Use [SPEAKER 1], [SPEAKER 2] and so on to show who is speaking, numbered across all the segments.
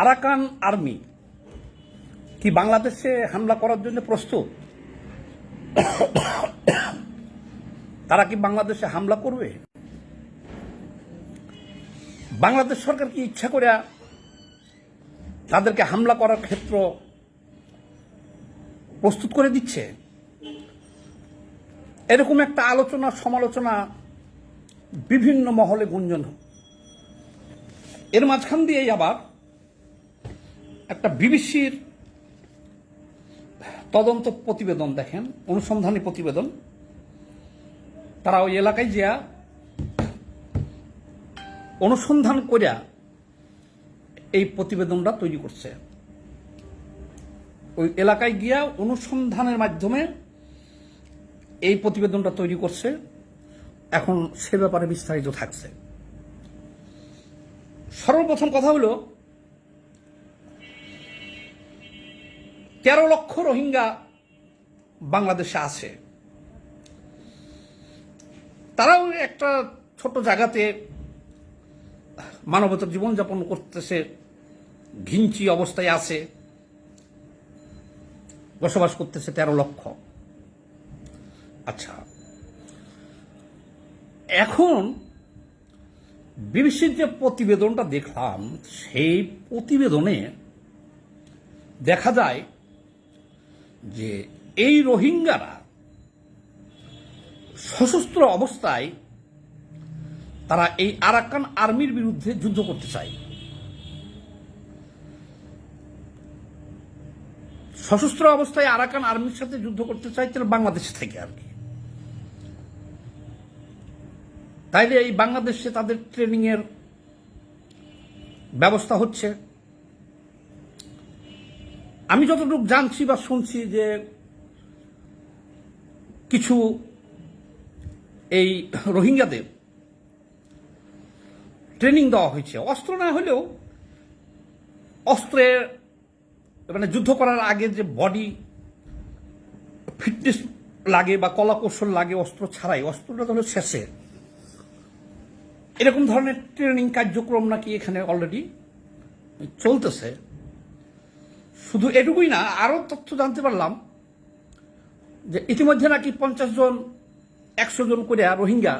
[SPEAKER 1] Arakan army কি বাংলাদেশে হামলা করার জন্য প্রস্তুত? তারা কি বাংলাদেশে হামলা করবে? বাংলাদেশ সরকার কি ইচ্ছা করে তাদেরকে হামলা করার ক্ষেত্র প্রস্তুত করে দিচ্ছে? এরকম একটা আলোচনা, সমালোচনা বিভিন্ন মহলে গুঞ্জন। এর মাঝখান দিয়েই আবার একটা বিবিসির তদন্ত প্রতিবেদন দেখেন, অনুসন্ধানী প্রতিবেদন। তারা ওই এলাকায় যা অনুসন্ধান করিয়া এই প্রতিবেদনটা তৈরি করছে। ওই এলাকায় গিয়া অনুসন্ধানের মাধ্যমে এই প্রতিবেদনটা তৈরি করছে। এখন সে ব্যাপারে বিস্তারিত থাকছে। সর্বপ্রথম কথা হলো তেরো লক্ষ রোহিঙ্গা বাংলাদেশে আছে। তারাও একটা ছোট জায়গাতে মানবতার জীবনযাপন করতেছে, ঘিঞ্চি অবস্থায় আছে, বসবাস করতেছে তেরো লক্ষ। আচ্ছা এখন বিবিসির যে প্রতিবেদনটা দেখলাম, সেই প্রতিবেদনে দেখা যায় যে এই রোহিঙ্গারা সশস্ত্র অবস্থায় তারা এই আরাকান আর্মির বিরুদ্ধে যুদ্ধ করতে চায়। সশস্ত্র অবস্থায় আরাকান আর্মির সাথে যুদ্ধ করতে চাই তাহলে বাংলাদেশ থেকে আর কি। তাইলে এই বাংলাদেশে তাদের ট্রেনিং এর ব্যবস্থা হচ্ছে। আমি যতটুকু জানছি বা শুনছি যে কিছু এই রোহিঙ্গাদের ট্রেনিং দেওয়া হয়েছে। অস্ত্র না হলেও অস্ত্রের মানে যুদ্ধ করার আগে যে বডি ফিটনেস লাগে বা কলা কৌশল লাগে, অস্ত্র ছাড়াই, অস্ত্রটা তো হলো শেষে। এরকম ধরনের ট্রেনিং কার্যক্রম নাকি এখানে অলরেডি চলতেছে। শুধু এটুকুই না আরও তথ্য জানতে পারলাম যে ইতিমধ্যে নাকি পঞ্চাশ জন, একশো জন করে রোহিঙ্গা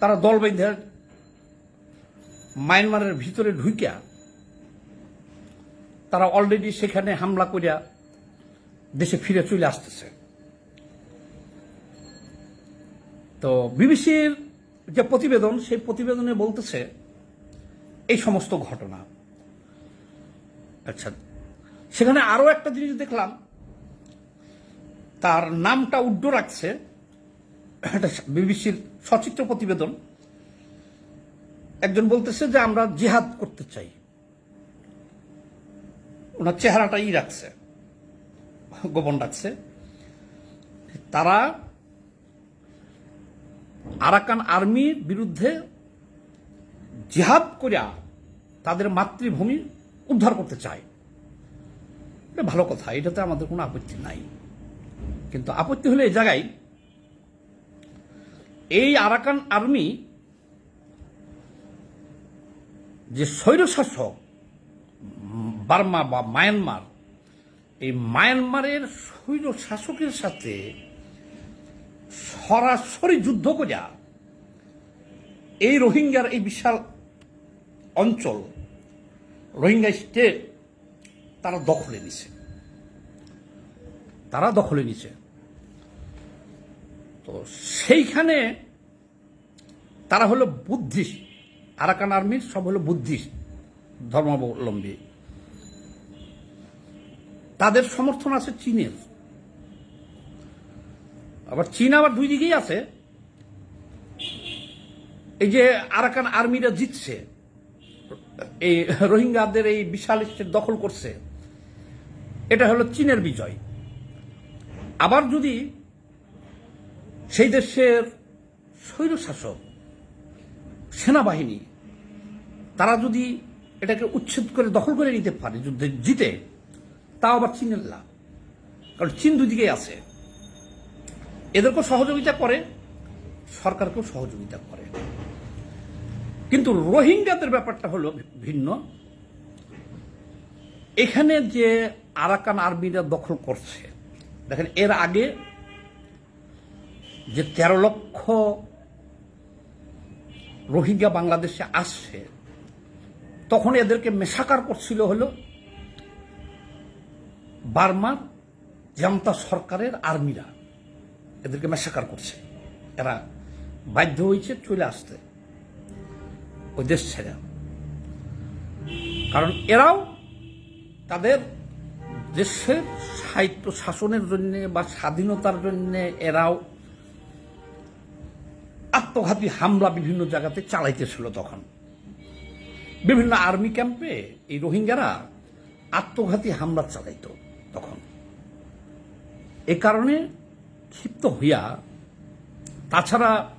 [SPEAKER 1] তারা দল বেঁধে মায়ানমারের ভিতরে ঢুকিয়া তারা অলরেডি সেখানে হামলা করিয়া দেশে ফিরে চলে আসতেছে। তো বিবিসির যে প্রতিবেদন, সেই প্রতিবেদনে বলতেছে, এই সমস্ত ঘটনা। আচ্ছা সেখানে আরও একটা জিনিস দেখলাম। তার নামটা উড্ড রাখছে। একটা বিবিসির সচিত্র প্রতিবেদন। একজন বলতেছে যে, আমরা জিহাদ করতে চাই। ওনার চেহারাটাই রাখছে, গোপন রাখছে। তারা আরাকান আর্মির বিরুদ্ধে জিহাদ করিয়া তাদের মাতৃভূমি উদ্ধার করতে চায়। এটা ভালো কথা, এটাতে আমাদের কোনো আপত্তি নাই। কিন্তু আপত্তি হলে এই জায়গায় এই আরাকান আর্মি যে স্বৈরশাসক বার্মা বা মায়ানমার, এই মায়ানমারের স্বৈর শাসকের সাথে সরাসরি যুদ্ধ করিয়া এই রোহিঙ্গার এই বিশাল অঞ্চল, রোহিঙ্গা স্টেট তারা দখলে নিছে। তারা দখলে নিছে। তো সেইখানে তারা হলো বুদ্ধিস্ট। আরাকান আর্মির সব হলো বুদ্ধিস্ট, ধর্মাবলম্বী। তাদের সমর্থন আছে চীনের। আবার চীন আবার দুই দিকেই আছে। এই যে আরাকান আর্মিরা জিতছে, এই রোহিঙ্গাদের এই বিশাল স্টেট দখল করছে এটা হলো চীনের বিজয়। আবার যদি সেই দেশের স্বৈরশাসক, সেনাবাহিনী, তারা যদি এটাকে উচ্ছেদ করে দখল করে নিতে পারে যুদ্ধে জিতে, তাও আবার চীনের লাভ। কারণ চীন দুদিকেই আছে। এদেরকেও সহযোগিতা করে, সরকারকেও সহযোগিতা করে। কিন্তু রোহিঙ্গাদের ব্যাপারটা হলো ভিন্ন। এখানে যে আরাকান আর্মিরা দখল করছে। দেখেন, এর আগে যে তেরো লক্ষ রোহিঙ্গা বাংলাদেশে আসছে, তখন এদেরকে মেশাকার করছিল হলো বার্মার জামতা সরকারের আর্মিরা। এদেরকে মেশাকার করছে। এরা বাধ্য হয়েছে চলে আসতে ওই দেশ ছেড়ে। কারণ এরাও তাদের দেশের সাহিত্য শাসনের জন্য বা স্বাধীনতার জন্য এরাও আত্মঘাতী হামলা বিভিন্ন জায়গাতে চালাইতেছিল তখন। বিভিন্ন আর্মি ক্যাম্পে এই রোহিঙ্গারা আত্মঘাতী হামলা চালাইত তখন। এ কারণে ক্ষিপ্ত হইয়া তাছাড়া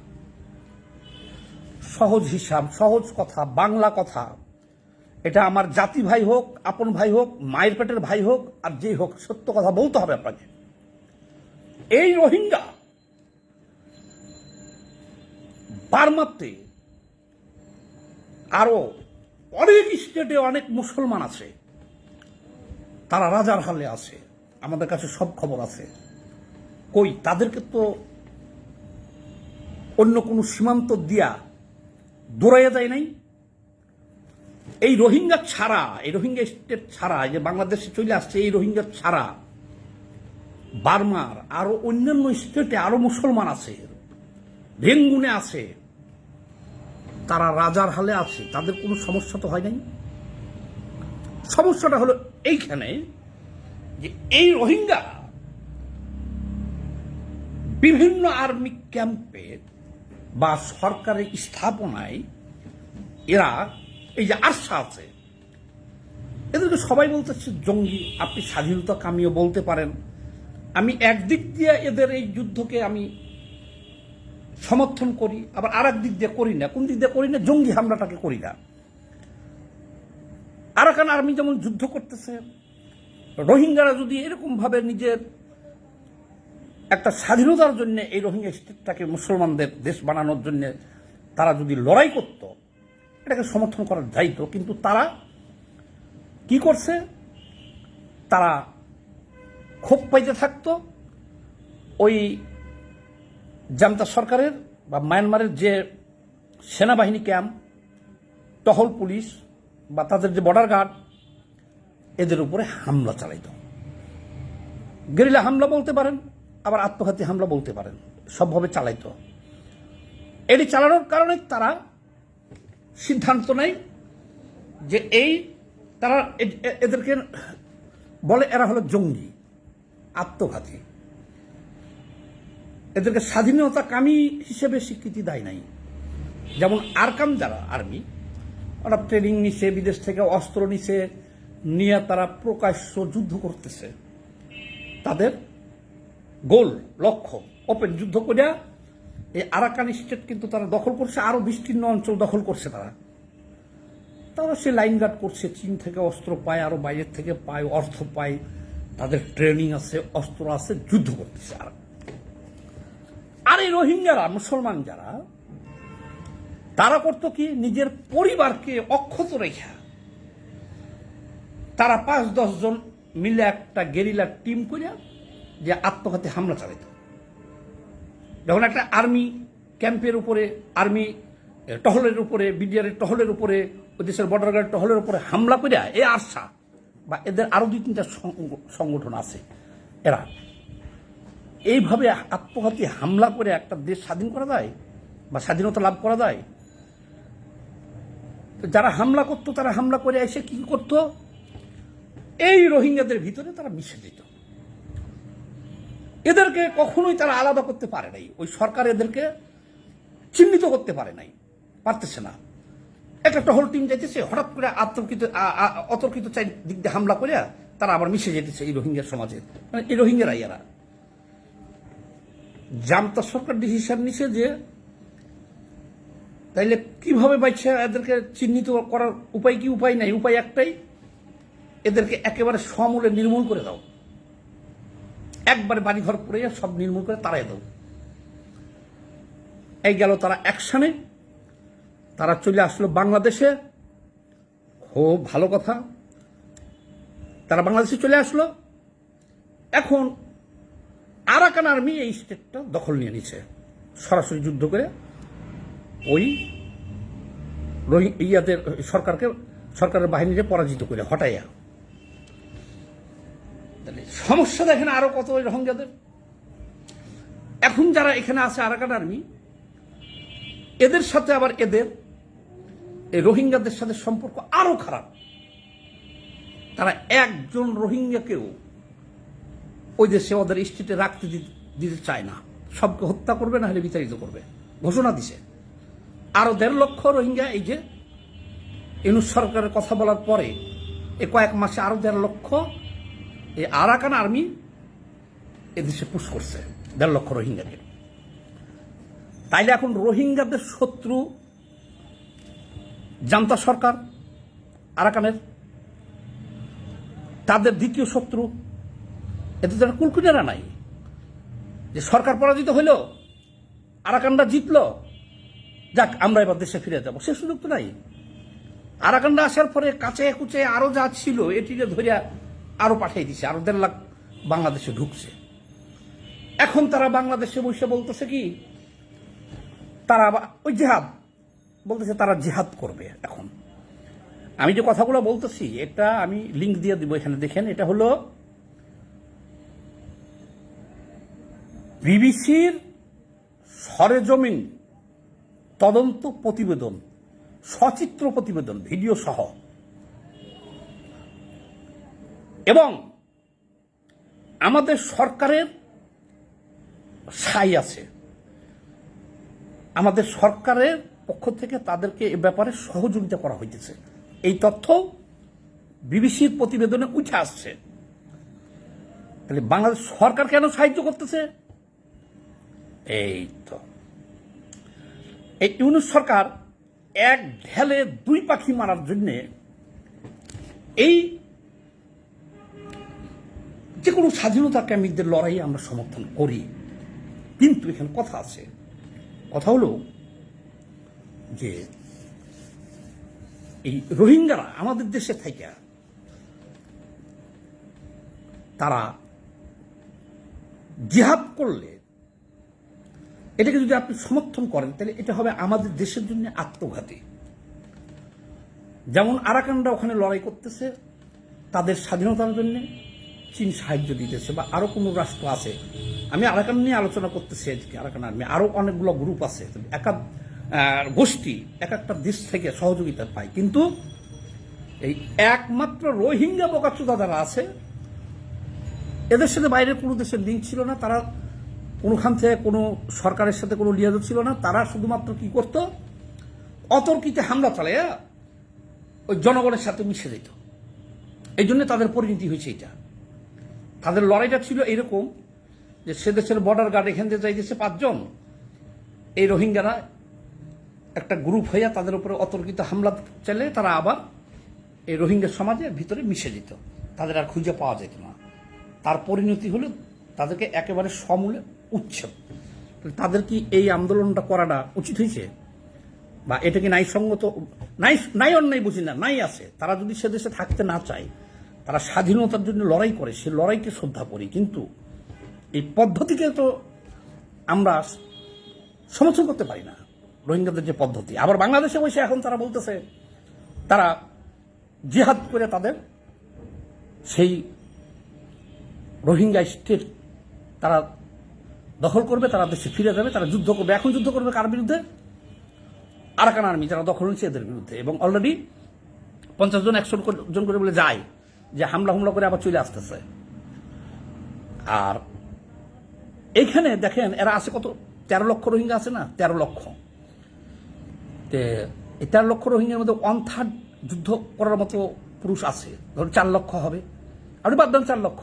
[SPEAKER 1] সহজ হিসাব, সহজ কথা, বাংলা কথা এটা আমার জাতি ভাই হোক, আপন ভাই হোক, মায়ের পেটের ভাই হোক, আর যেই হোক, সত্য কথা বলতে হবে আপনাকে। এই রোহিঙ্গা বার্মাতে আরও অনেক স্টেটে অনেক মুসলমান আছে। তারা রাজার হালে আছে, আমাদের কাছে সব খবর আছে। কই, তাদেরকে তো অন্য কোনো সীমান্ত দিয়া দৌড়াইয়া যায় নাই? এই রোহিঙ্গা ছাড়া, এই রোহিঙ্গা স্টেট ছাড়া যে বাংলাদেশে চলে আসছে এই রোহিঙ্গা ছাড়া, বার্মার আরও অন্যান্য স্টেটে আরও মুসলমান আছে ভেঙ্গুনে আছে, তারা রাজার হালে আছে, তাদের কোনো সমস্যা তো হয় নাই? সমস্যাটা হলো এইখানে যে এই রোহিঙ্গা বিভিন্ন আর্মি ক্যাম্পে বা সরকারের স্থাপনায় এরা এই যে আশা আছে, এদেরকে সবাই বলতেছে, জঙ্গি, আপনি স্বাধীনতা কামিও বলতে পারেন। আমি একদিক দিয়ে এদের এই যুদ্ধকে আমি সমর্থন করি, আবার আর দিক দিয়ে করি না। কোন দিক দিয়ে করি না? জঙ্গি হামলাটাকে করি না। আরাকান আর্মি যেমন যুদ্ধ করতেছে, রোহিঙ্গারা যদি এরকম ভাবে নিজের একটা স্বাধীনতার জন্য এই রোহিঙ্গা স্টেটটাকে মুসলমানদের দেশ বানানোর জন্য তারা যদি লড়াই করত এটাকে সমর্থন করা যাইত কিন্তু তারা কি করছে? তারা ক্ষোভ পাইতে থাকতো। ওই জামতা সরকারের বা মায়ানমারের যে সেনাবাহিনী ক্যাম্প, টহল পুলিশ বা তাদের যে বর্ডার গার্ড, এদের উপরে হামলা চালাইত। গেরিলা হামলা বলতে পারেন, আবার আত্মঘাতী হামলা বলতে পারেন, সবভাবে চালাইতো। এটি চালানোর কারণে তারা সিদ্ধান্ত নেয় যে এই তারা এদেরকে বলে এরা হলো জঙ্গি, আত্মঘাতী। এদেরকে স্বাধীনতা কামী হিসেবে স্বীকৃতি দেয় নাই। যেমন আরকাম যারা, আর্মি, ওরা ট্রেনিং নিছে, বিদেশ থেকে অস্ত্র নিছে, নিয়ে তারা প্রকাশ্য যুদ্ধ করতেছে। তাদের গোল, লক্ষ্য, ওপেন যুদ্ধ করিয়া এই আরাকান স্টেট কিন্তু তারা দখল করছে, আরও বিস্তীর্ণ অঞ্চল দখল করছে তারা। তারা সে লাইন গার্ড করছে, চীন থেকে অস্ত্র পায়, আরও বাইরের থেকে পায় অর্থ পায়। তাদের ট্রেনিং আছে, অস্ত্র আছে, যুদ্ধ করতেছে আর। আর এই রোহিঙ্গারা, মুসলমান যারা, তারা করতো কি, নিজের পরিবারকে অক্ষত রেখা। তারা পাঁচ দশ জন মিলে একটা গেরিলা টিম করিয়া যে আত্মঘাতী হামলা চালাইত। যখন একটা আর্মি ক্যাম্পের উপরে, আর্মি টহলের উপরে, বিডিআরের টহলের উপরে দেশের বর্ডার গার্ড টহলের উপরে হামলা করিয়া এ আশা বা এদের আরও দুই তিনটা সংগঠন আছে, এরা। এইভাবে আত্মঘাতী হামলা করে একটা দেশ স্বাধীন করা যায় বা স্বাধীনতা লাভ করা যায়? যারা হামলা করতো, তারা হামলা করে এসে কি করতো? এই রোহিঙ্গাদের ভিতরে তারা মিশে যেত। এদেরকে কখনোই তারা আলাদা করতে পারে নাই। ওই সরকার এদেরকে চিহ্নিত করতে পারে নাই। পারতেছে না। একটা টহল টিম যাইতেছে, হঠাৎ করে আতর্কিত অতর্কিত চাই দিক দিয়ে হামলা করে তারা আবার মিশে যেতেছে এই রোহিঙ্গার সমাজে। মানে এই রোহিঙ্গারাই এরা। জামতা সরকার ডিসিশন নিছে যে তাইলে কীভাবে বাচ্চা এদেরকে চিহ্নিত করার উপায় কি, উপায় নাই, উপায় একটাই, এদেরকে একেবারে সমূলে নির্মূল করে দাও। একবারে বাড়িঘর পড়ে সব নির্মূল করে তারাই দাও এই গেল তারা অ্যাকশনে তারা চলে আসলো বাংলাদেশে। খুব ভালো কথা। তারা বাংলাদেশে চলে আসলো। এখন আরাকান আর্মি এই স্টেটটা দখল নিয়ে নিছে। সরাসরি যুদ্ধ করে ওই ইয়াদের সরকারকে সরকারের বাহিনীকে পরাজিত করে, হটাইয়া। সমস্যা দেখেন আরও কত রোহিঙ্গাদের। এখন যারা এখানে আছে আরাকান আর্মি, এদের সাথে আবার এদের এই রোহিঙ্গাদের সাথে সম্পর্ক আরও খারাপ। তারা একজন রোহিঙ্গাকেও ওই দেশে ওদের স্টেটে রাখতে দিতে চায় না। সবকে হত্যা করবে, না হলে বিতাড়িত করবে। ঘোষণা দিছে। আরও দেড় লক্ষ রোহিঙ্গা এই যে, ইনুস সরকারের কথা বলার পরে এ কয়েক মাসে আরও দেড় লক্ষ এই আরাকান আর্মি এদেশে পুশ করছে, দেড় লক্ষ রোহিঙ্গাকে। তাইলে এখন রোহিঙ্গাদের শত্রু জান্তা সরকার, আরাকানের। তাদের দ্বিতীয় শত্রু এতে তারা কুলকুনারা নাই। যে সরকার পরাজিত হইল, আরাকানরা জিতলো, যাক, আমরা এবার দেশে ফিরে যাব। সে সুযোগ তো নাই। আরাকানরা আসার পরে কাছে কুচে আরও যা ছিল, এটিকে ধরিয়া আরও পাঠিয়ে দিছে, আরও দেড় লাখ বাংলাদেশে ঢুকছে। এখন তারা বাংলাদেশে বসে বলতেছে কি, তারা ওই জেহাদ, বলতেছে তারা জেহাদ করবে এখন। আমি যে কথাগুলো বলতেছি, এটা আমি লিঙ্ক দিয়ে দিব এখানে, দেখেন, এটা হলো বিবিসির সরেজমিন তদন্ত প্রতিবেদন, সচিত্র প্রতিবেদন, ভিডিও সহ। এবং আমাদের সরকারের সাই আছে। আমাদের সরকারের পক্ষ থেকে তাদেরকে এ ব্যাপারে সহযোগিতা করা হইতেছে। এই তথ্য বিবিসির প্রতিবেদনে উঠে আসছে। তাহলে বাংলাদেশ সরকার কেন সাহায্য করতেছে? এই তো। এই ইউনুস সরকার এক ঢেলে দুই পাখি মারার জন্যে এই যে কোনো স্বাধীনতা কামীদের লড়াই আমরা সমর্থন করি। কিন্তু এখানে কথা আছে। কথা হলো যে এই রোহিঙ্গারা আমাদের দেশে থেকে তারা জিহাদ করলে এটাকে যদি আপনি সমর্থন করেন, তাহলে এটা হবে আমাদের দেশের জন্য আত্মঘাতী। যেমন আরাকানরা ওখানে লড়াই করতেছে, তাদের স্বাধীনতার জন্য চীন সাহায্য দিতেছে বা আরও কোনো রাষ্ট্র আছে। আমি আরাকান নিয়ে আলোচনা করতেছি আজকে, আরাকান আর্মি। আরও অনেকগুলো গ্রুপ আছে। একা গোষ্ঠী, এক একটা দেশ থেকে সহযোগিতা পায়। কিন্তু এই একমাত্র রোহিঙ্গা বোকাচুদা যারা আছে, এদের সাথে বাইরের কোনো দেশের লিঙ্ক ছিল না। তারা কোনোখান থেকে কোনো সরকারের সাথে কোনো লিয়াজ ছিল না। তারা শুধুমাত্র কি করত? অতর্কিতে হামলা চালায় ওই জনগণের সাথে মিশে যেত। এই জন্য তাদের পরিণতি হয়েছে এটা। তাদের লড়াইটা ছিল এরকম যে সে দেশের বর্ডার গার্ড এখান থেকে যাইতেছে পাঁচজন। এই রোহিঙ্গারা একটা গ্রুপ হইয়া তাদের উপরে অতর্কিত হামলা চালে তারা আবার এই রোহিঙ্গা সমাজের ভিতরে মিশে যেত। তাদের আর খুঁজে পাওয়া যেত না। তার পরিণতি হলো তাদেরকে একেবারে সমূলে উচ্ছেদ। তাদের কি এই আন্দোলনটা করাটা উচিত হয়েছে? বা এটা কি ন্যায়সঙ্গত? নাই নাই অন্যায় বুঝি না নাই আছে। তারা যদি সে দেশে থাকতে না চায় তারা স্বাধীনতার জন্য লড়াই করে, সে লড়াইকে শ্রদ্ধা করি। কিন্তু এই পদ্ধতিকে তো আমরা সমর্থন করতে পারি না, রোহিঙ্গাদের যে পদ্ধতি। আবার বাংলাদেশে বসে এখন তারা বলতেছে, তারা জিহাদ করে তাদের সেই রোহিঙ্গা স্টেট তারা দখল করবে, তারা দেশে ফিরে যাবে, তারা যুদ্ধ করবে। এখন যুদ্ধ করবে কার বিরুদ্ধে? আরাকান আর্মি, যারা দখল নিচ্ছে এদের বিরুদ্ধে। এবং অলরেডি পঞ্চাশ জন, একশো জন করে বলে যায়। যে হামলা হুমলা করে আবার চলে আসতেছে। আর এইখানে দেখেন, এরা আছে কত? তেরো লক্ষ রোহিঙ্গা আছে না? তেরো লক্ষ। তে এই তেরো লক্ষ রোহিঙ্গার মধ্যে ওয়ান থার্ড যুদ্ধ করার মতো পুরুষ আছে। ধরুন চার লক্ষ হবে। আপনি বাদ দেন চার লক্ষ।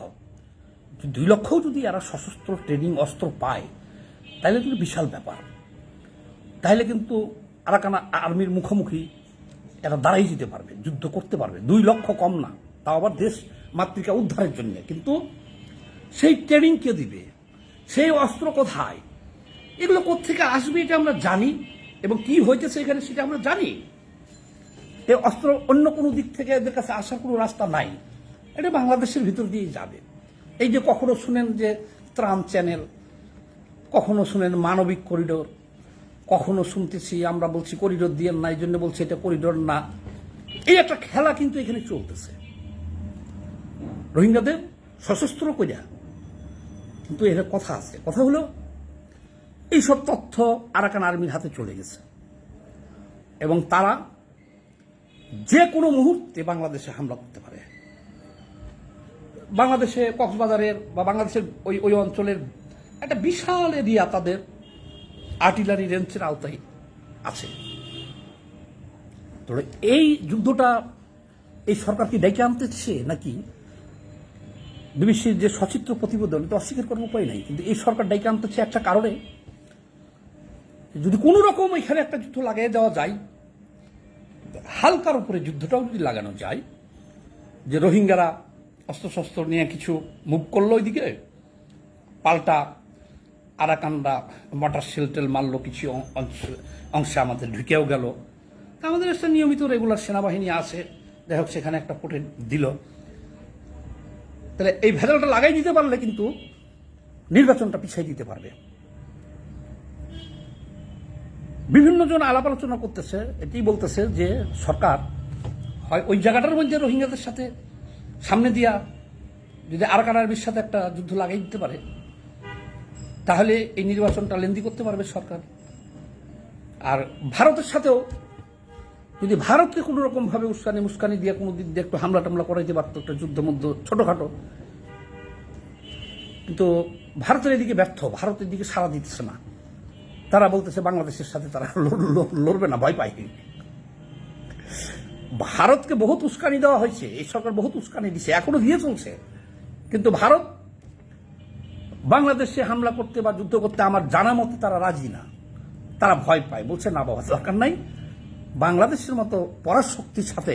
[SPEAKER 1] দুই লক্ষও যদি এরা সশস্ত্র ট্রেনিং অস্ত্র পায়, তাহলে কিন্তু বিশাল ব্যাপার। তাহলে কিন্তু আরাকান আর্মির মুখোমুখি এরা দাঁড়াই যেতে পারবে, যুদ্ধ করতে পারবে। দুই লক্ষ কম না। তাও আবার দেশ মাতৃকা উদ্ধারের জন্য। কিন্তু সেই ট্রেনিং কে দিবে? সেই অস্ত্র কোথায়? এগুলো কোথেকে আসবে এটা আমরা জানি। এবং কি হইতেছে এখানে সেটা আমরা জানি। এই অস্ত্র অন্য কোনো দিক থেকে এদের কাছে আসার কোনো রাস্তা নাই। এটা বাংলাদেশের ভিতর দিয়ে যাবে। এই যে কখনো শুনেন যে ত্রাণ চ্যানেল, কখনো শুনেন মানবিক করিডোর, কখনো শুনতেছি আমরা বলছি করিডোর দিয়ে না এই জন্য বলছি এটা করিডোর না। এই একটা খেলা কিন্তু এখানে চলতেছে। রোহিঙ্গাদের সশস্ত্র কইরা। কিন্তু এর কথা আছে। কথা হলো, এইসব তথ্য আরাকান আর্মির হাতে চলে গেছে। এবং তারা যে কোনো মুহূর্তে বাংলাদেশে হামলা করতে পারে। বাংলাদেশে কক্সবাজারের বা বাংলাদেশের ওই ওই অঞ্চলের একটা বিশাল এরিয়া তাদের আর্টিলারি রেঞ্জের আওতায় আছে। তো এই যুদ্ধটা এই সরকার কি ডেকে আনতেছে নাকি বিবিসির যে সচিত্র প্রতিবেদন, এটা অস্বীকার করার উপায় নাই। কিন্তু এই সরকার ডেকে আনতেছে একটা কারণে, যদি কোনো রকম এখানে একটা যুদ্ধ লাগিয়ে দেওয়া যায়, হালকার উপরে যুদ্ধটাও যদি লাগানো যায়, যে রোহিঙ্গারা অস্ত্রশস্ত্র নিয়ে কিছু মুভ করল ওইদিকে, পাল্টা আরাকানরা মটার শেলটেল মারলো, কিছু অংশে আমাদের ঢুকেও গেল। আমাদের একটা নিয়মিত রেগুলার সেনাবাহিনী আছে, যাই হোক সেখানে একটা পোটে দিল। তাহলে এই ভেজালটা লাগাই দিতে পারলে কিন্তু নির্বাচনটা পিছাই দিতে পারবে। বিভিন্ন জন আলাপ আলোচনা করতেছে এটাই বলতেছে যে সরকার হয় ওই জায়গাটার মধ্যে রোহিঙ্গাদের সাথে সামনে দিয়া যদি আরাকান আর্মির সাথে একটা যুদ্ধ লাগাই দিতে পারে, তাহলে এই নির্বাচনটা লেন্দি করতে পারবে সরকার। আর ভারতের সাথেও যদি ভারতকে কোনো রকম ভাবে উস্কানি মুস্কানি দিয়ে কোনো দিক দিয়ে একটু হামলা টামলা করাইতে পারতো একটা যুদ্ধ মধ্য ছোটখাটো। কিন্তু ভারতের এদিকে ব্যর্থ, ভারতের দিকে সাড়া দিতেছে না। তারা বলতেছে বাংলাদেশের সাথে তারা লড়- লড়- লড়বে না, ভয় পায়। ভারতকে বহুত উস্কানি দেওয়া হয়েছে, এই সরকার বহুত উস্কানি দিছে, এখনও দিয়ে চলছে। কিন্তু ভারত বাংলাদেশে হামলা করতে বা যুদ্ধ করতে আমার জানা মতে তারা রাজি না। তারা ভয় পায়, বলছে না বাবা, দরকার নাই। বাংলাদেশের মতো পরাশক্তির সাথে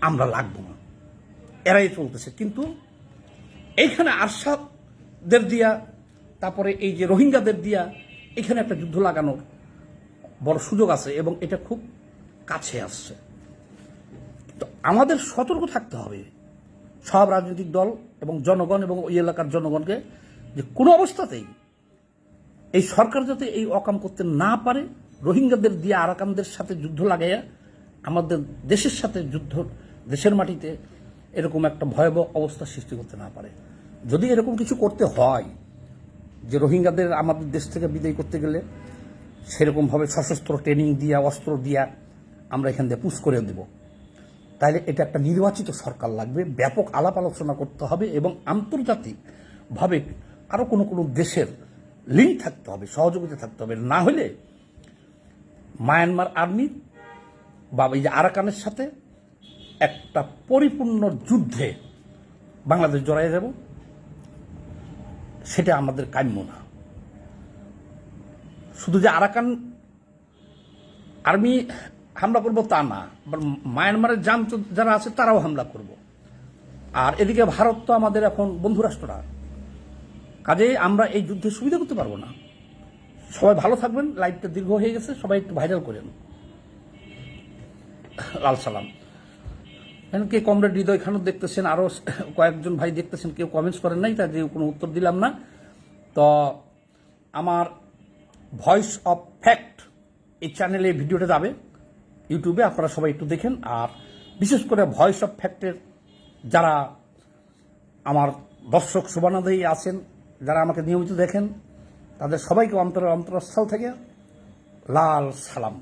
[SPEAKER 1] আমরা লাগবো না। এরাই চলতেছে। কিন্তু এইখানে আরশাদের দিয়া, তারপরে এই যে রোহিঙ্গাদের দিয়া এখানে একটা যুদ্ধ লাগানোর বড় সুযোগ আছে এবং এটা খুব কাছে আসছে। তো আমাদের সতর্ক থাকতে হবে সব রাজনৈতিক দল এবং জনগণ এবং ওই এলাকার জনগণকে যে কোনো অবস্থাতেই এই সরকার যাতে এই অকাম করতে না পারে রোহিঙ্গাদের দিয়ে আরাকানদের সাথে যুদ্ধ লাগাইয়া আমাদের দেশের সাথে যুদ্ধ, দেশের মাটিতে এরকম একটা ভয়াবহ অবস্থা সৃষ্টি করতে না পারে। যদি এরকম কিছু করতে হয়, যে রোহিঙ্গাদের আমাদের দেশ থেকে বিদায় করতে গেলে সেরকমভাবে সশস্ত্র ট্রেনিং দিয়া, অস্ত্র দিয়া আমরা এখান দিয়ে পুশ করে দেব। তাহলে এটা একটা নির্বাচিত সরকার লাগবে, ব্যাপক আলাপ আলোচনা করতে হবে এবং আন্তর্জাতিকভাবে আরও কোনো কোনো দেশের লিঙ্ক থাকতে হবে, সহযোগিতা থাকতে হবে। না হলে মায়ানমার আর্মি বা এই যে আরাকানের সাথে একটা পরিপূর্ণ যুদ্ধে বাংলাদেশ জড়াই যাব, সেটা আমাদের কাম্য না। শুধু যে আরাকান আর্মি হামলা করব তা না মায়ানমারের জাম যারা আছে তারাও হামলা করব। আর এদিকে ভারত তো আমাদের এখন বন্ধু রাষ্ট্র কাজে আমরা এই যুদ্ধে সুবিধা করতে পারব না। সবাই ভালো থাকবেন লাইভটা দীর্ঘ হয়ে গেছে, সবাই একটু ভাইরাল করেন। লাল সালাম। কে কমরেড হৃদয় খানও দেখতেছেন আরও কয়েকজন ভাই দেখতেছেন, কেউ কমেন্টস করেন নাই যে কোনো উত্তর দিলাম না। তো আমার ভয়েস অফ ফ্যাক্ট এই চ্যানেলে ভিডিওটা যাবে ইউটিউবে আপনারা সবাই একটু দেখেন, আর বিশেষ করে ভয়েস অফ ফ্যাক্টের যারা আমার দর্শক শুভানাদেই আছেন, যারা আমাকে নিয়মিত দেখেন তাদের সবাইকে অন্তরের অন্তরস্থল থেকে লাল সালাম।